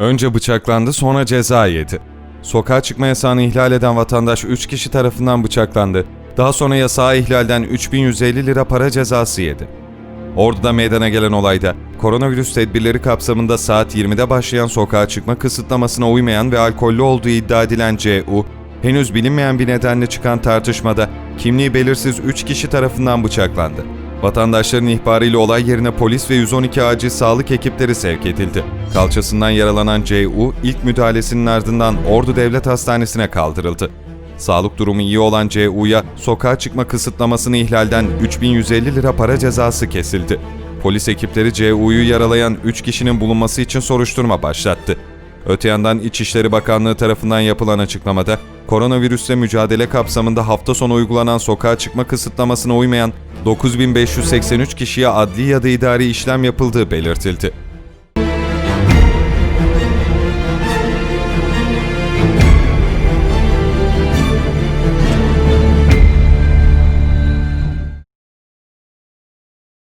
Önce bıçaklandı sonra ceza yedi. Sokağa çıkma yasağını ihlal eden vatandaş 3 kişi tarafından bıçaklandı. Daha sonra yasağı ihlalden 3150 lira para cezası yedi. Ordu'da meydana gelen olayda koronavirüs tedbirleri kapsamında saat 20'de başlayan sokağa çıkma kısıtlamasına uymayan ve alkollü olduğu iddia edilen C.U., henüz bilinmeyen bir nedenle çıkan tartışmada kimliği belirsiz 3 kişi tarafından bıçaklandı. Vatandaşların ihbarıyla olay yerine polis ve 112 acil sağlık ekipleri sevk edildi. Kalçasından yaralanan C.U. ilk müdahalesinin ardından Ordu Devlet Hastanesi'ne kaldırıldı. Sağlık durumu iyi olan C.U.'ya sokağa çıkma kısıtlamasını ihlalden 3150 lira para cezası kesildi. Polis ekipleri C.U.'yu yaralayan 3 kişinin bulunması için soruşturma başlattı. Öte yandan İçişleri Bakanlığı tarafından yapılan açıklamada, koronavirüsle mücadele kapsamında hafta sonu uygulanan sokağa çıkma kısıtlamasına uymayan 9583 kişiye adli ya da idari işlem yapıldığı belirtildi.